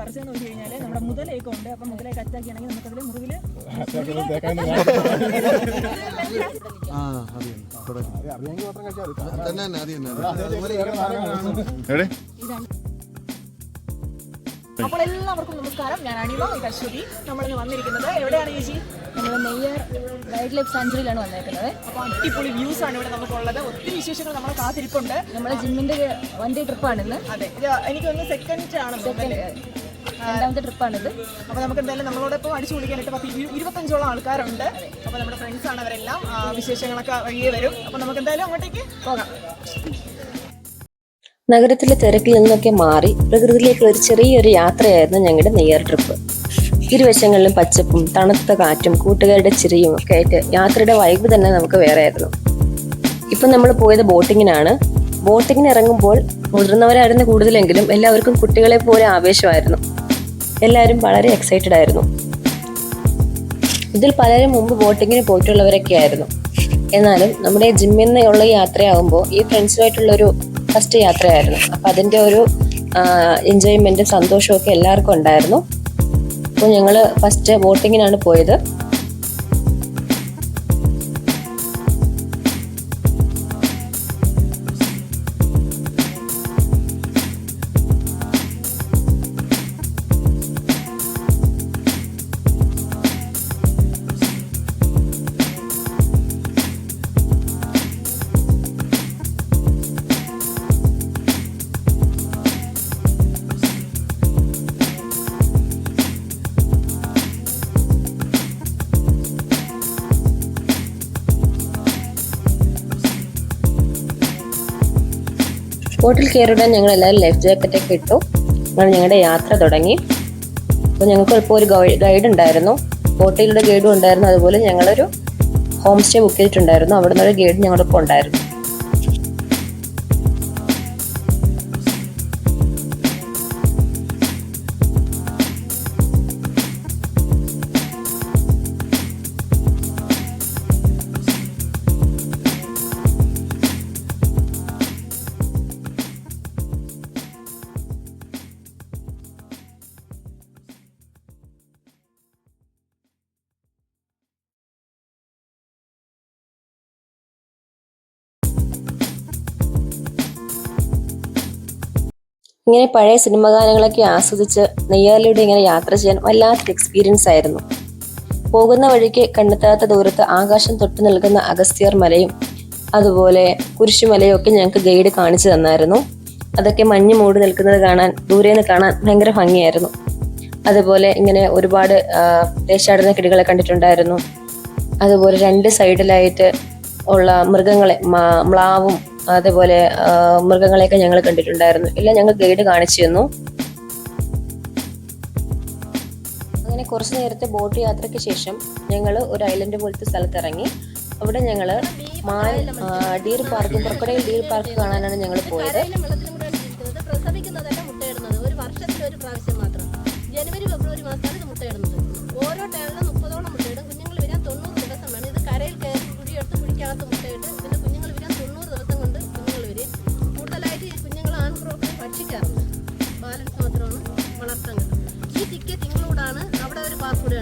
പറിച്ചതെന്ന് വെച്ച് കഴിഞ്ഞാൽ നമ്മുടെ മുതലേക്ക് ഉണ്ട്. അപ്പം മുതലേക്ക് അറ്റാക്ക് ആണെങ്കിൽ നമുക്കതിൽ മുറിവിൽ അപ്പോൾ എല്ലാവർക്കും നമസ്കാരം. ഞാൻ അണിമ അശ്വതി നമ്മളിന്ന് വന്നിരിക്കുന്നത് എവിടെയാണ് ചേച്ചി? നമ്മൾ നെയ്യർ വൈൽഡ് ലൈഫ് സാഞ്ചുറിയിലാണ് വന്നേക്കുന്നത്. അപ്പോൾ അടിപൊളി വ്യൂസ് ആണ് ഇവിടെ നമുക്കുള്ളത്. ഒത്തിരി വിശേഷങ്ങൾ നമ്മളെ കാത്തിരിപ്പുണ്ട്. നമ്മളെ ജിമ്മിന്റെ വണ്ടി ഡേ ട്രിപ്പാണിന്ന് അതെ ഇത് എനിക്കൊന്ന് സെക്കൻഡ് ആണ് രണ്ടാമത്തെ ട്രിപ്പാണിത്. അപ്പോൾ നമുക്ക് എന്തായാലും നമ്മളോടൊപ്പം അടിച്ചു വിളിക്കാനായിട്ട് പത്ത് ഇരു- ഇരുപത്തഞ്ചോളം ആൾക്കാരുണ്ട്. അപ്പോൾ നമ്മുടെ ഫ്രണ്ട്സ് ആണ് അവരെല്ലാം. വിശേഷങ്ങളൊക്കെ വഴിയേ വരും. അപ്പോൾ നമുക്ക് എന്തായാലും അങ്ങോട്ടേക്ക് പോകാം. നഗരത്തിലെ തിരക്കിൽ നിന്നൊക്കെ മാറി പ്രകൃതിയിലേക്കുള്ള ഒരു ചെറിയൊരു യാത്രയായിരുന്നു ഞങ്ങളുടെ നെയ്യർ ട്രിപ്പ് ഇരുവശങ്ങളിലും പച്ചപ്പും തണുത്ത കാറ്റും കൂട്ടുകാരുടെ ചിരിയും ഒക്കെ ആയിട്ട് യാത്രയുടെ വൈബ് തന്നെ നമുക്ക് വേറെ ആയിരുന്നു ഇപ്പം നമ്മൾ പോയത് ബോട്ടിങ്ങിനാണ്. ബോട്ടിങ്ങിന് ഇറങ്ങുമ്പോൾ മുതിർന്നവരായിരുന്നു കൂടുതലെങ്കിലും എല്ലാവർക്കും കുട്ടികളെ പോലെ ആവേശമായിരുന്നു. എല്ലാവരും വളരെ എക്സൈറ്റഡ് ആയിരുന്നു. ഇതിൽ പലരും മുമ്പ് ബോട്ടിങ്ങിന് പോയിട്ടുള്ളവരൊക്കെ ആയിരുന്നു. എന്നാലും നമ്മുടെ ജിമ്മിൽ നിന്നുള്ള യാത്രയാകുമ്പോൾ ഈ ഫ്രണ്ട്സുമായിട്ടുള്ള ഒരു ഫസ്റ്റ് യാത്രയായിരുന്നു. അപ്പം അതിന്റെ ഒരു എൻജോയ്മെന്റും സന്തോഷവും ഒക്കെ എല്ലാവർക്കും ഉണ്ടായിരുന്നു. അപ്പോൾ ഞങ്ങൾ ഫസ്റ്റ് ബോട്ടിങ്ങിനാണ് പോയത്. ബോട്ടിൽ കയറിടാൻ ഞങ്ങൾ എല്ലാവരും ലൈഫ് ജാക്കറ്റ് ഒക്കെ ഇട്ടു. അങ്ങനെ ഞങ്ങളുടെ യാത്ര തുടങ്ങി. അപ്പോൾ ഞങ്ങൾക്ക് ഇപ്പോൾ ഒരു ഗൈഡ് ഉണ്ടായിരുന്നു. ബോട്ടിലൂടെ ഗൈഡും ഉണ്ടായിരുന്നു. അതുപോലെ ഞങ്ങളൊരു ഹോം സ്റ്റേ ബുക്ക് ചെയ്തിട്ടുണ്ടായിരുന്നു. അവിടെ നിന്നൊരു ഗൈഡ് ഞങ്ങളൊപ്പം ഉണ്ടായിരുന്നു. ഇങ്ങനെ പഴയ സിനിമ ഗാനങ്ങളൊക്കെ ആസ്വദിച്ച് നെയ്യാറിലൂടെ ഇങ്ങനെ യാത്ര ചെയ്യാൻ വല്ലാത്തൊരു എക്സ്പീരിയൻസ് ആയിരുന്നു. പോകുന്ന വഴിക്ക് കണ്ടെത്താത്ത ദൂരത്ത് ആകാശം തൊട്ട് നിൽക്കുന്ന അഗസ്ത്യർ മലയും അതുപോലെ കുരിശുമലയും ഒക്കെ ഞങ്ങൾക്ക് ഗൈഡ് കാണിച്ചു തന്നായിരുന്നു. അതൊക്കെ മഞ്ഞ് മൂടി നിൽക്കുന്നത് കാണാൻ ദൂരെ നിന്ന് കാണാൻ ഭയങ്കര ഭംഗിയായിരുന്നു. അതുപോലെ ഇങ്ങനെ ഒരുപാട് ദേശാടന കിടികളെ കണ്ടിട്ടുണ്ടായിരുന്നു. അതുപോലെ രണ്ട് സൈഡിലായിട്ട് ഉള്ള മൃഗങ്ങളെ മ്ലാവും അതേപോലെ മൃഗങ്ങളെയൊക്കെ ഞങ്ങൾ കണ്ടിട്ടുണ്ടായിരുന്നു. എല്ലാം ഞങ്ങൾ ഗൈഡ് കാണിച്ചു തന്നു അങ്ങനെ കുറച്ച് നേരത്തെ ബോട്ട് യാത്രയ്ക്ക് ശേഷം ഞങ്ങൾ ഒരു ഐലൻഡ് പോലത്തെ സ്ഥലത്ത് ഇറങ്ങി അവിടെ ഞങ്ങൾ മാൻ ഡീർ പാർക്കും ക്രൊക്കഡൈൽ ഡീർ പാർക്ക് കാണാനാണ് ഞങ്ങൾ പോയത്. ഒരു പ്രാവശ്യം മാത്രം. ജനുവരി ഫെബ്രുവരി മാസത്താണ്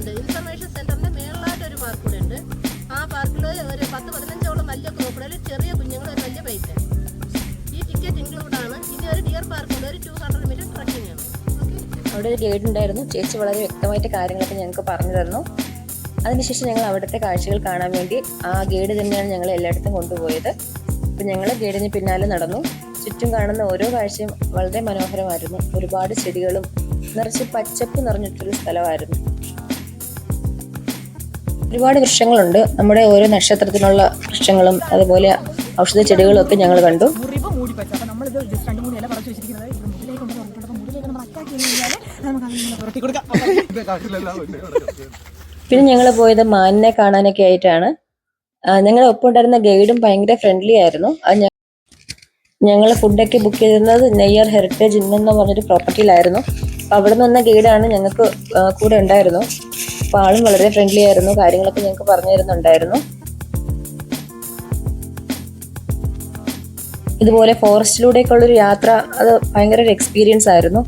ഉണ്ട്. ഇൻഫർമേഷൻ സെന്ററിന്റെ മേളിലായിട്ട് ഒരു പാർക്ക് കൂടെ ഉണ്ട്. ആ പാർക്കിൽ ഒരു പത്ത് പതിനഞ്ചോളം വലിയ ക്രോപ്പിടയിൽ ചെറിയ കുഞ്ഞുങ്ങൾ ഒരു വലിയ പൈസ ഈ ടിക്കറ്റ് ഇൻക്ലൂഡ് ആണ്. ഇനി ഒരു ഡിയർ പാർക്ക് ഉണ്ട്. ഒരു ടു ഹൺഡ്രഡ് മീറ്റർ ട്രക്കിംഗ് ആണ്. അവിടെ ഒരു ഗൈഡ് ഉണ്ടായിരുന്നു. ചേച്ചി വളരെ വ്യക്തമായിട്ട് കാര്യങ്ങളൊക്കെ ഞങ്ങൾക്ക് പറഞ്ഞു തന്നു. അതിനുശേഷം ഞങ്ങൾ അവിടുത്തെ കാഴ്ചകൾ കാണാൻ വേണ്ടി ആ ഗൈഡ് തന്നെയാണ് ഞങ്ങൾ എല്ലായിടത്തും കൊണ്ടുപോയത്. അപ്പം ഞങ്ങൾ ഗൈഡിന് പിന്നാലെ നടന്നു. ചുറ്റും കാണുന്ന ഓരോ കാഴ്ചയും വളരെ മനോഹരമായിരുന്നു. ഒരുപാട് ചെടികളും നിറച്ച് പച്ചപ്പ് നിറഞ്ഞിട്ടൊരു സ്ഥലമായിരുന്നു. ഒരുപാട് വൃക്ഷങ്ങളുണ്ട്. നമ്മുടെ ഓരോ നക്ഷത്രത്തിനുള്ള വൃക്ഷങ്ങളും അതുപോലെ ഔഷധ ചെടികളും ഒക്കെ ഞങ്ങൾ കണ്ടു. പിന്നെ ഞങ്ങൾ പോയത് മാനിനെ കാണാനൊക്കെ ആയിട്ടാണ്. ഞങ്ങളുടെ ഒപ്പം ഉണ്ടായിരുന്ന ഗൈഡും ഭയങ്കര ഫ്രണ്ട്ലി ആയിരുന്നു. അത് ഞങ്ങൾ ഫുഡൊക്കെ ബുക്ക് ചെയ്തിരുന്നത് നെയ്യർ ഹെറിറ്റേജ് ഇൻ എന്ന് പറഞ്ഞൊരു പ്രോപ്പർട്ടിയിലായിരുന്നു അപ്പൊ അവിടെ നിന്ന് വന്ന ഗൈഡാണ് ഞങ്ങൾക്ക് കൂടെ ഉണ്ടായിരുന്നു. അപ്പൊ ആളും വളരെ ഫ്രണ്ട്ലി ആയിരുന്നു. കാര്യങ്ങളൊക്കെ ഞങ്ങൾക്ക് പറഞ്ഞു തരുന്നുണ്ടായിരുന്നു ഇതുപോലെ ഫോറസ്റ്റിലൂടെയൊക്കെയുള്ള ഒരു യാത്ര അത് ഭയങ്കര ഒരു എക്സ്പീരിയൻസ് ആയിരുന്നു.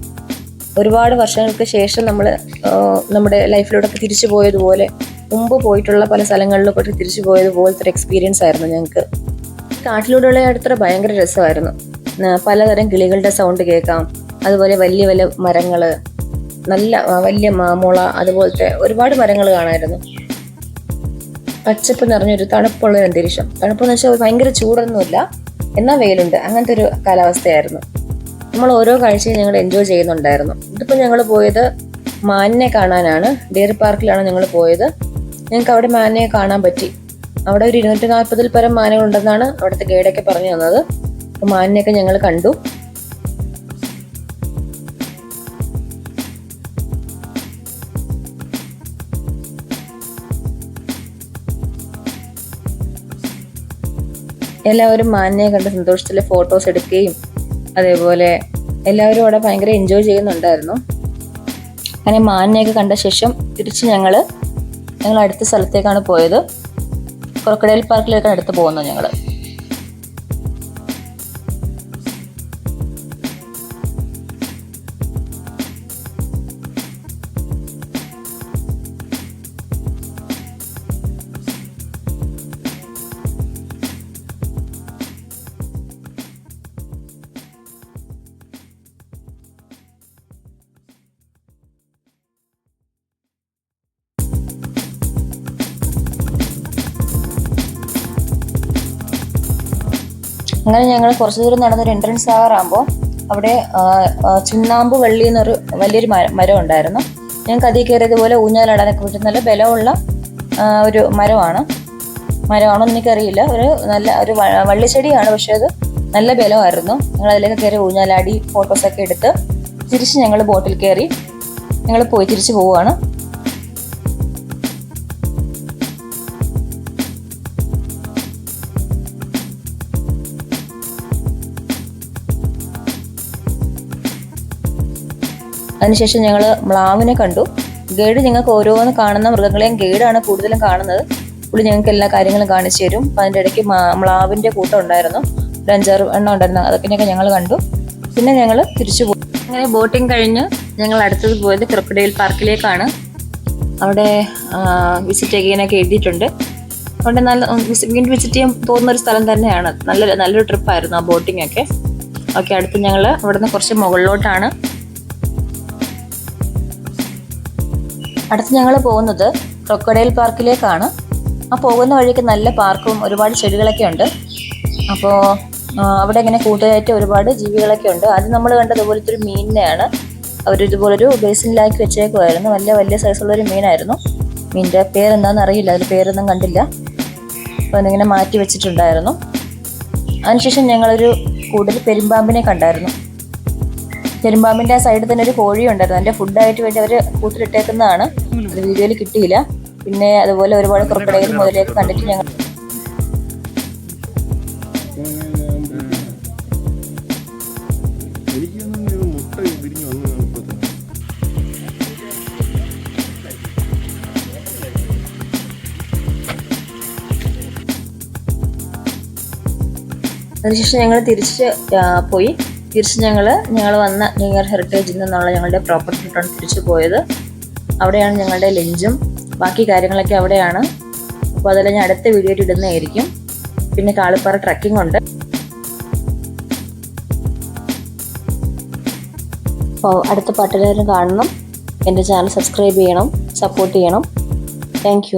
ഒരുപാട് വർഷങ്ങൾക്ക് ശേഷം നമ്മൾ നമ്മുടെ ലൈഫിലൂടെ തിരിച്ചു പോയതുപോലെ മുമ്പ് പോയിട്ടുള്ള പല സ്ഥലങ്ങളിലൊക്കെ തിരിച്ചു പോയതുപോലത്തെ ഒരു എക്സ്പീരിയൻസ് ആയിരുന്നു ഞങ്ങൾക്ക്. കാട്ടിലൂടെയുള്ള യാത്ര ഭയങ്കര രസമായിരുന്നു. പലതരം കിളികളുടെ സൗണ്ട് കേൾക്കാം. അതുപോലെ വലിയ വലിയ മരങ്ങൾ നല്ല വലിയ മാമുള അതുപോലത്തെ ഒരുപാട് മരങ്ങൾ കാണായിരുന്നു. പച്ചപ്പ് നിറഞ്ഞൊരു തണുപ്പുള്ള ഒരു അന്തരീക്ഷം. തണുപ്പെന്ന് വെച്ചാൽ ഭയങ്കര ചൂടൊന്നുമില്ല. എന്നാൽ വെയിലുണ്ട്. അങ്ങനത്തെ ഒരു കാലാവസ്ഥയായിരുന്നു. നമ്മൾ ഓരോ കാഴ്ചയും ഞങ്ങൾ എൻജോയ് ചെയ്യുന്നുണ്ടായിരുന്നു. ഇതിപ്പോൾ ഞങ്ങൾ പോയത് മാനിനെ കാണാനാണ്. ഡെയറി പാർക്കിലാണ് ഞങ്ങൾ പോയത്. ഞങ്ങൾക്ക് അവിടെ മാനിനെ കാണാൻ പറ്റി. അവിടെ ഒരു ഇരുന്നൂറ്റി നാൽപ്പതിൽ പരം മാനുകളുണ്ടെന്നാണ് അവിടുത്തെ ഗൈഡൊക്കെ പറഞ്ഞു തന്നത്. അപ്പോൾ മാനിനെയൊക്കെ ഞങ്ങൾ കണ്ടു. എല്ലാവരും മാനിനെ കണ്ട് സന്തോഷത്തിൽ ഫോട്ടോസ് എടുക്കുകയും അതേപോലെ എല്ലാവരും അവിടെ ഭയങ്കര എൻജോയ് ചെയ്യുന്നുണ്ടായിരുന്നു. അങ്ങനെ മാനിനെയൊക്കെ കണ്ട ശേഷം തിരിച്ച് ഞങ്ങൾ ഞങ്ങൾ അടുത്ത സ്ഥലത്തേക്കാണ് പോയത്. ക്രൊക്കഡൈൽ പാർക്കിലേക്കാണ് അടുത്ത് പോകുന്നത് ഞങ്ങൾ അങ്ങനെ ഞങ്ങൾ കുറച്ച് ദൂരം നടന്നൊരു എൻട്രൻസ് ആവാറാകുമ്പോൾ അവിടെ ചുണ്ണാമ്പ് വള്ളി എന്നൊരു വലിയൊരു മര- ഉണ്ടായിരുന്നു. ഞങ്ങൾക്ക് അതിൽ കയറിയതുപോലെ ഊഞ്ഞാലാടാനൊക്കെ പറ്റും. നല്ല ബലമുള്ള ഒരു മരമാണ്. മരമാണോ എനിക്കറിയില്ല. ഒരു നല്ല ഒരു വള്ളിച്ചെടിയാണ് പക്ഷെ അത് നല്ല ബലമായിരുന്നു. ഞങ്ങൾ അതിലേക്ക് കയറി ഊഞ്ഞാലാടി ഫോട്ടോസൊക്കെ എടുത്ത് തിരിച്ച് ഞങ്ങൾ ബോട്ടിൽ കയറി ഞങ്ങൾ പോയി തിരിച്ച് പോവുകയാണ്. അതിനുശേഷം ഞങ്ങൾ മ്ലാവിനെ കണ്ടു. ഗൈഡ് ഞങ്ങൾക്ക് ഓരോന്ന് കാണുന്ന മൃഗങ്ങളെയും ഗൈഡാണ് കൂടുതലും കാണുന്നത്. പുള്ളി ഞങ്ങൾക്ക് എല്ലാ കാര്യങ്ങളും കാണിച്ചു തരും. അപ്പം അതിന്റെ ഇടയ്ക്ക് മ്ലാവിന്റെ കൂട്ടം ഉണ്ടായിരുന്നു. ഒരു അഞ്ചാറ് എണ്ണം ഉണ്ടായിരുന്നു. അതൊക്കെ ഞങ്ങൾ കണ്ടു. പിന്നെ ഞങ്ങൾ തിരിച്ചു പോയി അങ്ങനെ ബോട്ടിംഗ് കഴിഞ്ഞ് ഞങ്ങൾ അടുത്തത് പോയത് ക്രൊക്കഡൈൽ പാർക്കിലേക്കാണ്. അവിടെ വിസിറ്റ് ചെയ്യാനൊക്കെ എഴുതിയിട്ടുണ്ട്. അതുകൊണ്ട് നല്ല വീണ്ടും വിസിറ്റ് ചെയ്യാൻ തോന്നുന്ന ഒരു സ്ഥലം തന്നെയാണ്. നല്ല നല്ലൊരു ട്രിപ്പായിരുന്നു ആ ബോട്ടിംഗ് ഒക്കെ. ഓക്കെ അടുത്ത് ഞങ്ങൾ അവിടുന്ന് കുറച്ച് മുകളിലോട്ടാണ്. അടുത്ത് ഞങ്ങൾ പോകുന്നത് ക്രൊക്കഡൈൽ പാർക്കിലേക്കാണ് ആ പോകുന്ന വഴിക്ക് നല്ല പാർക്കും ഒരുപാട് ചെടികളൊക്കെ ഉണ്ട്. അപ്പോൾ അവിടെ ഇങ്ങനെ കൂട്ടുകയറ്റം ഒരുപാട് ജീവികളൊക്കെ ഉണ്ട്. ആദ്യം നമ്മൾ കണ്ടത് ഇതുപോലത്തെ ഒരു മീനിനെയാണ്. അവർ ഇതുപോലൊരു ബേസിനിലാക്കി വെച്ചേക്കുമായിരുന്നു വലിയ വലിയ സൈസുള്ളൊരു മീനായിരുന്നു. മീനിന്റെ പേരെന്താണെന്ന് അറിയില്ല. അതിൽ പേരൊന്നും കണ്ടില്ല. അപ്പോൾ അതിങ്ങനെ മാറ്റി വെച്ചിട്ടുണ്ടായിരുന്നു. അതിനുശേഷം ഞങ്ങളൊരു കൂടുതൽ പെരുമ്പാമ്പിനെ കണ്ടായിരുന്നു. പെരുമ്പാമ്പിന്റെ ആ സൈഡിൽ തന്നെ ഒരു കോഴി ഉണ്ടായിരുന്നു. അതിന്റെ ഫുഡായിട്ട് വേണ്ടി അവർ കൂട്ടിലിട്ടേക്കുന്നതാണ്. അത് വീഡിയോയിൽ കിട്ടിയില്ല. പിന്നെ അതുപോലെ ഒരുപാട് ക്രൊക്കഡൈൽ മുതലേക്ക് കണ്ടിട്ട് ഞങ്ങൾ അതിനുശേഷം ഞങ്ങൾ തിരിച്ച് പോയി. തിരിച്ച് ഞങ്ങൾ ഞങ്ങൾ വന്ന ന്യൂ ഇയർ ഹെറിറ്റേജിൽ നിന്നുള്ള ഞങ്ങളുടെ പ്രോപ്പർട്ടിയിട്ടാണ് തിരിച്ചു പോയത്. അവിടെയാണ് ഞങ്ങളുടെ ലഞ്ചും. ബാക്കി കാര്യങ്ങളൊക്കെ അവിടെയാണ്. അപ്പോൾ അതെല്ലാം ഞാൻ അടുത്ത വീഡിയോയിൽ ഇടുന്നതായിരിക്കും. പിന്നെ കാളിപ്പാറ ട്രക്കിംഗ് ഉണ്ട്. അപ്പോൾ അടുത്ത പാട്ടെല്ലാവരും കാണണം. എന്റെ ചാനൽ സബ്സ്ക്രൈബ് ചെയ്യണം സപ്പോർട്ട് ചെയ്യണം. താങ്ക്